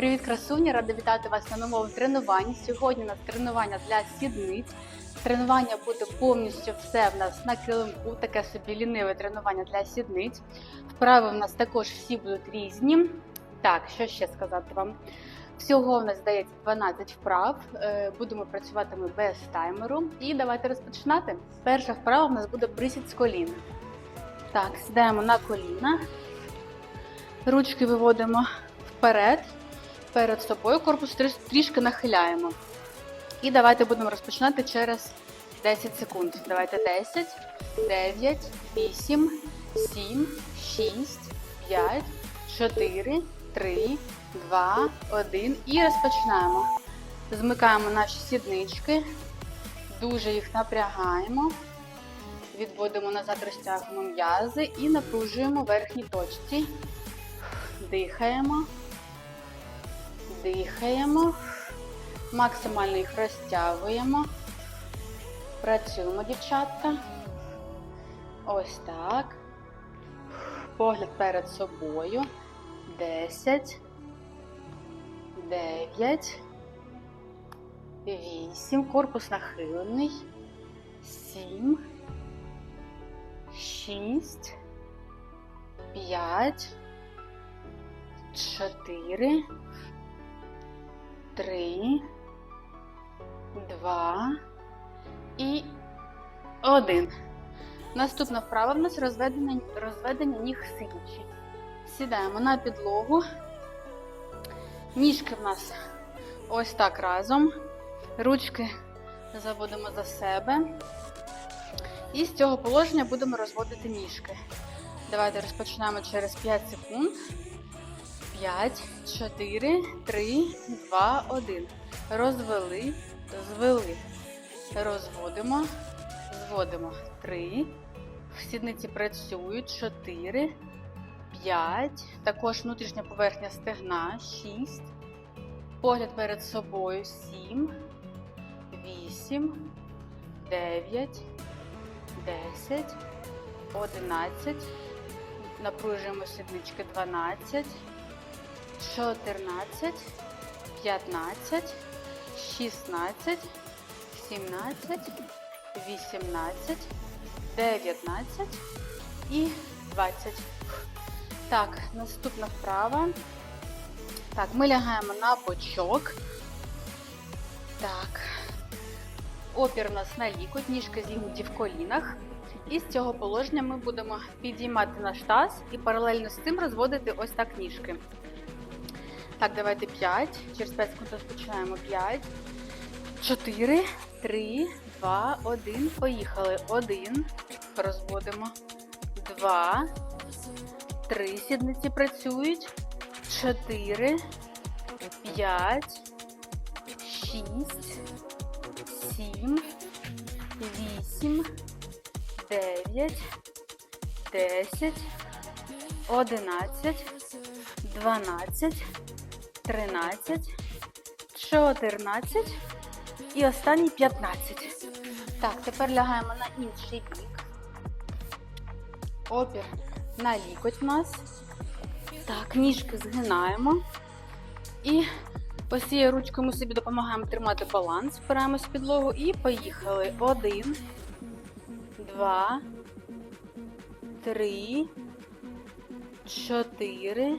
Привіт, красуні! Рада вітати вас на новому тренуванні. Сьогодні у нас тренування для сідниць. Тренування буде повністю все в нас на килимку, таке собі ліниве тренування для сідниць. Вправи в нас також всі будуть різні. Так, що ще сказати вам? Всього в нас здається 12 вправ. Е, Будемо працювати ми без таймеру. І давайте розпочинати. Перша вправа в нас буде присід з коліна. Так, сідаємо на коліна. Ручки виводимо вперед, перед собою, корпус трішки нахиляємо. І давайте будемо розпочинати через 10 секунд. Давайте 10, 9, 8, 7, 6, 5, 4, 3, 2, 1. І розпочинаємо. Змикаємо наші сіднички, дуже їх напрягаємо. Відводимо назад, розтягуємо м'язи і напружуємо верхні точці. Дихаємо. Дихаємо. Максимально їх розтягуємо. Працюємо, дівчатка. Ось так. Погляд перед собою. 10. 9. 8. Корпус нахилений. 7. 6. 5. 4, 3, 2 і 1. Наступна вправа в нас розведення, розведення ніг сидячи. Сідаємо на підлогу. Ніжки в нас ось так разом. Ручки заводимо за себе. І з цього положення будемо розводити ніжки. Давайте розпочинаємо через 5 секунд. 5, 4, 3, 2, 1. Розвели, звели. Розводимо, зводимо. 3. Сідниці працюють. 4, 5. Також внутрішня поверхня стегна. 6. Погляд перед собою. 7, 8, 9, 10, 11. Напружуємо сіднички 12. 14, 15, 16, 17, 18, 19 і 20. Так, наступна вправа. Так, ми лягаємо на бочок. Так. Опір у нас на лікоть, ніжки зігнуті в колінах. І з цього положення ми будемо підіймати наш таз і паралельно з цим розводити ось так ніжки. Так, давайте 5. Через 5 секунд розпочинаємо 5. 4, 3, 2, 1. Поїхали. 1. Розводимо. 2. 3. Сідниці працюють. 4, 5, 6, 7, 8, 9, 10, 11, 12, 13, 14 і останній 15. Так, тепер лягаємо на інший бік. Опір на лікоть в нас. Так, ніжки згинаємо. І ось цією ручкою ми собі допомагаємо тримати баланс, впираємось в підлогу і поїхали. Один, два, три, чотири,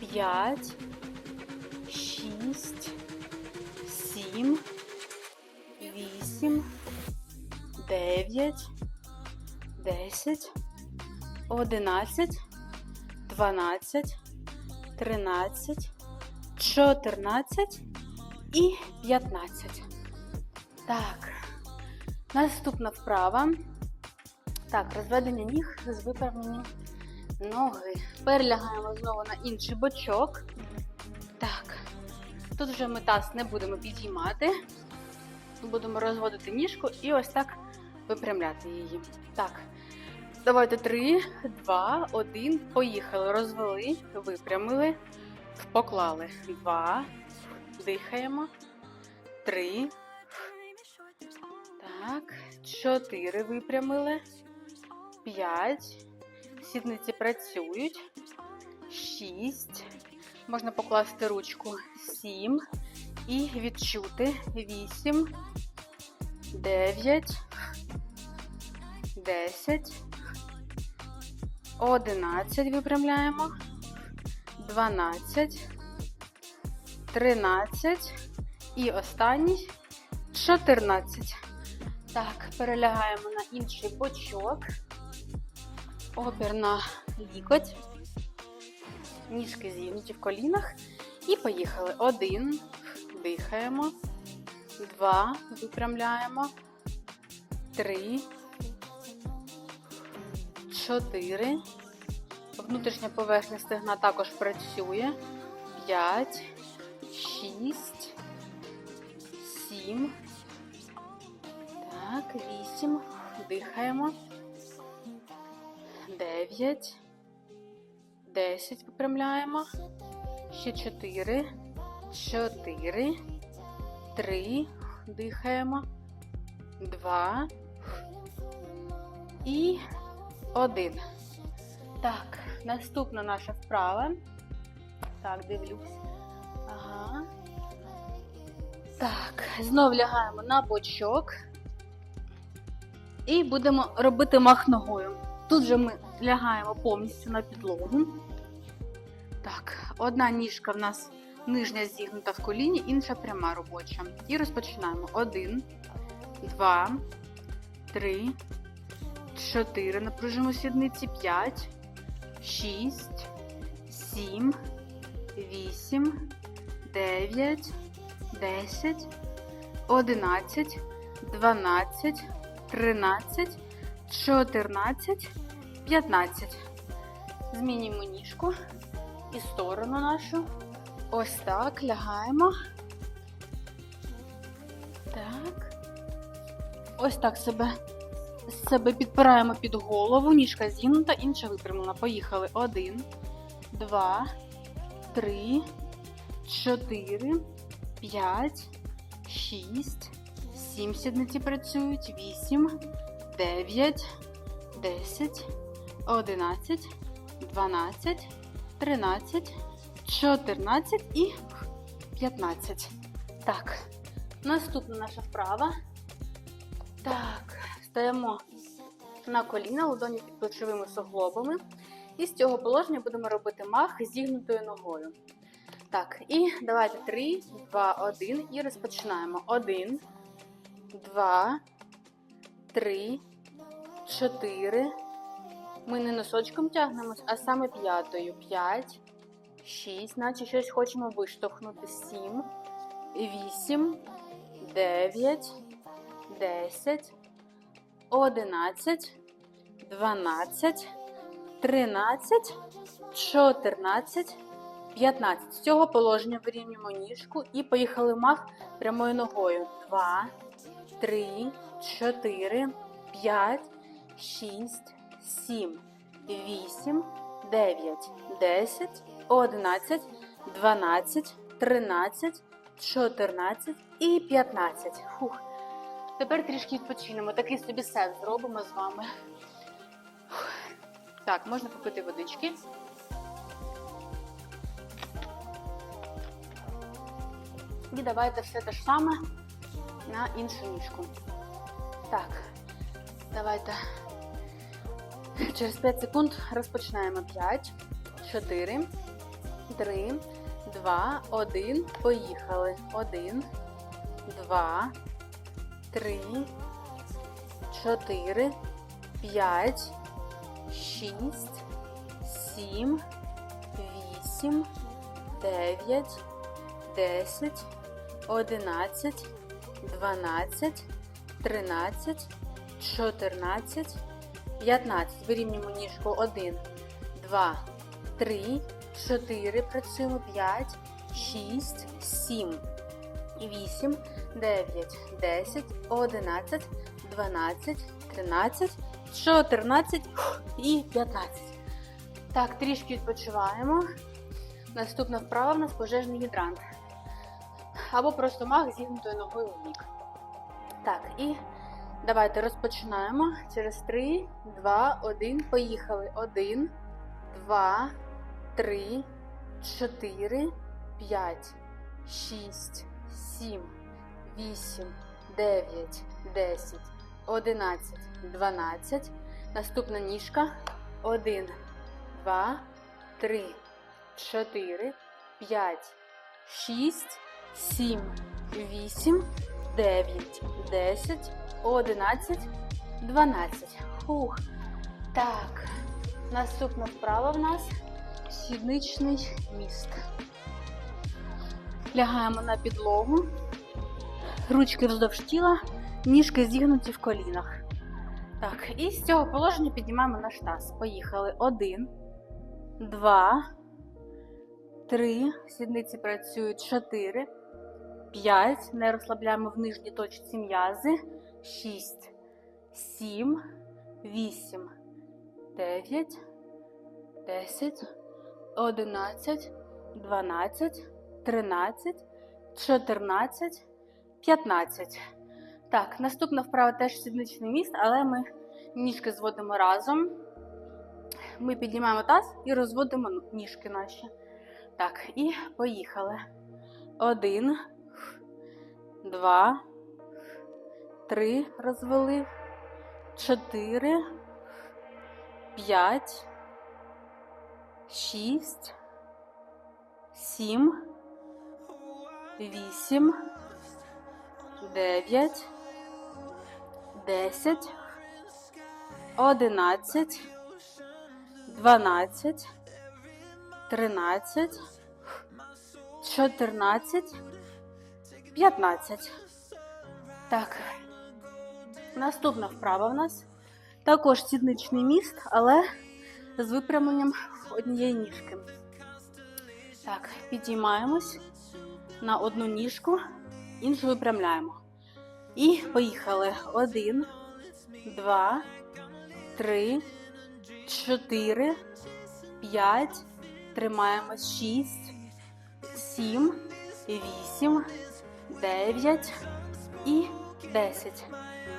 п'ять, шість, сім, вісім, дев'ять, десять, одинадцять, дванадцять, тринадцять, чотирнадцять і п'ятнадцять. Так, наступна вправа. Так, розведення ніг з виправлені ноги. Перелягаємо знову на інший бочок. Тут вже ми таз не будемо підіймати. Будемо розводити ніжку і ось так випрямляти її. Так, давайте 3, 2, 1. Поїхали. Розвели, випрямили, поклали. 2. Дихаємо. 3. Так, 4 випрямили. 5. Сідниці працюють. 6, Можна покласти ручку 7 і відчути 8, 9, 10, 11 випрямляємо, 12, 13 і останній 14. Так, перелягаємо на інший бочок. Опір на лікоть. Ніжки зігнуті в колінах. І поїхали. Один. Дихаємо. Два. Випрямляємо. Три. Чотири. Внутрішня поверхня стегна також працює. П'ять. Шість. Сім. Так, вісім. Дихаємо. Дев'ять. Десять випрямляємо. Ще чотири. Чотири. Три. Дихаємо. Два. І один. Так, наступна наша вправа. Так, дивлюсь. Ага. Так, знов лягаємо на бочок. І будемо робити мах ногою. Тут же ми лягаємо повністю на підлогу. Так, одна ніжка в нас нижня зігнута в коліні, інша пряма робоча. І розпочинаємо. Один, два, три, чотири. Напружимо сідниці, п'ять, шість, сім, вісім, дев'ять, десять, одинадцять, дванадцять, тринадцять, чотирнадцять, п'ятнадцять. Змінюємо ніжку і сторону нашу. Ось так, лягаємо. Так. Ось так себе, себе підпираємо під голову, ніжка зігнута, інша випрямлена. Поїхали. Один, два, три, чотири, п'ять, шість, сім сідниці працюють, вісім, дев'ять, десять, одинадцять, дванадцять, тринадцять. 14 і 15. Так, наступна наша вправа. Так, стаємо на коліна, ладоні під плечовими суглобами. І з цього положення будемо робити мах зігнутою ногою. Так, і давайте 3, 2, 1 і розпочинаємо. 1, 2, 3, 4. Ми не носочком тягнемось, а саме п'ятою. 5. 6, наче щось хочемо виштовхнути. 7, 8, 9, 10, 11, 12, 13, 14, 15. З цього положення вирівнюємо ніжку і поїхали мах прямою ногою. 2, 3, 4, 5, 6, 7, 8, 9, 10, 11, 12, 13, 14 і 15. Фух. Тепер трішки відпочинемо. Такий собі сет зробимо з вами. Фух. Так, можна попити водички. І давайте все те ж саме на іншу ніжку. Так, давайте через 5 секунд розпочинаємо 5, 4, 3, 2, 1. Поїхали. 1, 2, 3, 4, 5, 6, 7, 8, 9, 10, 11, 12, 13, 14, 15. Вирівнюємо ніжку 1, 2, 3, 4. Працюємо 5, 6, 7, 8, 9, 10, 11, 12, 13, 14 і 15. Так, трішки відпочиваємо. Наступна вправа в нас пожежний гідрант. Або просто мах зігнутою ногою в бік. Так, і давайте розпочинаємо. Через 3, 2, 1. Поїхали. 1, 2, 3, 4, 5, 6, 7, 8, 9, 10, 11, 12. Наступна ніжка. 1, 2, 3, 4, 5, 6, 7, 8, 9, 10, 11, 12. Фух. Так. Наступна вправа в нас сідничний міст. Лягаємо на підлогу. Ручки вздовж тіла, ніжки зігнуті в колінах. Так, і з цього положення піднімаємо наш таз. Поїхали. Один, два, три. Сідниці працюють. Чотири, п'ять. Не розслабляємо в нижній точці м'язи. Шість, сім, вісім, дев'ять, десять, одинадцять, дванадцять, тринадцять, чотирнадцять, п'ятнадцять. Так, наступна вправа теж сідничний міст, але ми ніжки зводимо разом. Ми піднімаємо таз і розводимо ніжки наші. Так, і поїхали. Один, два, три розвели, чотири, п'ять, шість, сім, вісім, дев'ять, десять, одинадцять, дванадцять, тринадцять, чотирнадцять, п'ятнадцять. Так. Наступна вправа в нас також сідничний міст, але з випрямленням однієї ніжки. Так, підіймаємось на одну ніжку, іншу випрямляємо. І поїхали. Один, два, три, чотири, п'ять. Тримаємось. Шість, сім, вісім, дев'ять і десять.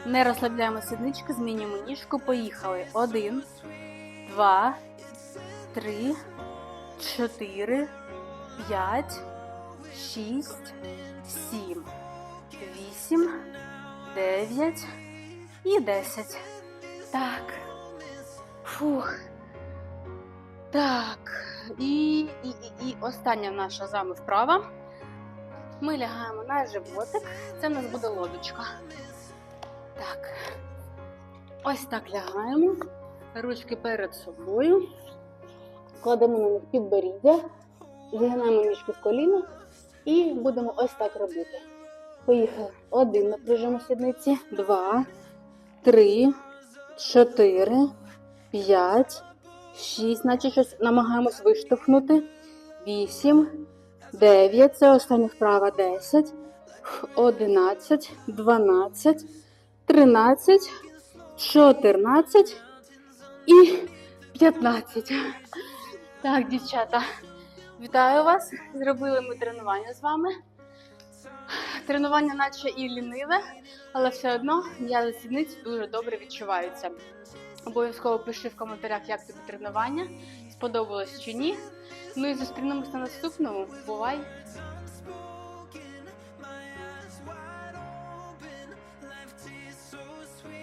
Не розслабляємо сіднички, змінюємо ніжку. Поїхали. Один, два, три, чотири, п'ять, шість, сім, вісім, дев'ять і десять. Так. Фух. Так. І, і, і, і остання наша з вами вправа. Ми лягаємо на животик. Це в нас буде лодочка. Ось так лягаємо. Ручки перед собою. Кладемо на них підборіддя, згинаємо ніжки в коліна і будемо ось так робити. Поїхали. Один напряжемо сідниці, два, три, чотири, п'ять, шість. Наче щось намагаємось виштовхнути. Вісім, дев'ять. Це остання вправа. Десять, одинадцять, дванадцять, тринадцять, чотирнадцять і п'ятнадцять. Так, дівчата, вітаю вас. Зробили ми тренування з вами. Тренування наче і ліниве, але все одно м'язи сідниць дуже добре відчуваються. Обов'язково пиши в коментарях, як тобі тренування, сподобалось чи ні. Ну і зустрінемося на наступному. Бувай!